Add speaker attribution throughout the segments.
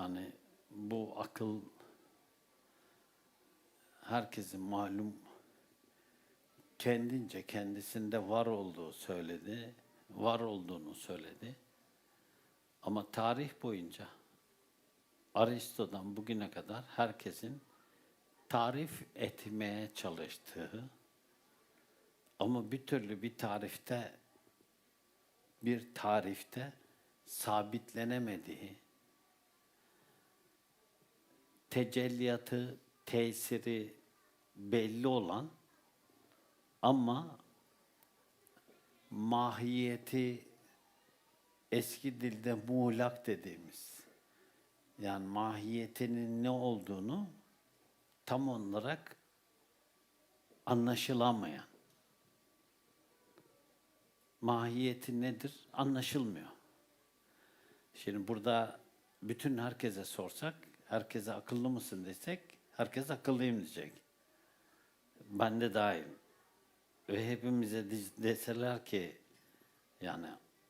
Speaker 1: Yani bu akıl herkesin malum kendince kendisinde var olduğu söyledi, var olduğunu söyledi. Ama tarih boyunca Aristo'dan bugüne kadar herkesin tarif etmeye çalıştığı ama bir türlü bir tarifte bir tarifte sabitlenemediği tecelliyatı, tesiri belli olan ama mahiyeti eski dilde muğlak dediğimiz yani mahiyetinin ne olduğunu tam olarak anlaşılamayan mahiyeti nedir anlaşılmıyor. Şimdi burada bütün herkese sorsak, herkese akıllı mısın desek, herkes akıllıyım diyecek. Ben de dahil. Ve hepimize de- deseler ki, yani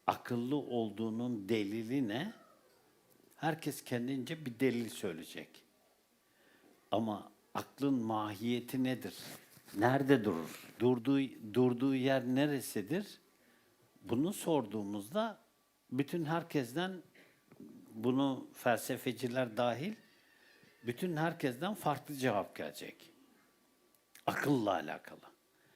Speaker 1: akıllı olduğunun delili ne? Herkes kendince bir delil söyleyecek. Ama aklın mahiyeti nedir? Nerede durur? Durduğu, durduğu yer neresidir? Bunu sorduğumuzda bütün herkesten bunu felsefeciler dahil bütün herkesten farklı cevap gelecek. Akılla alakalı.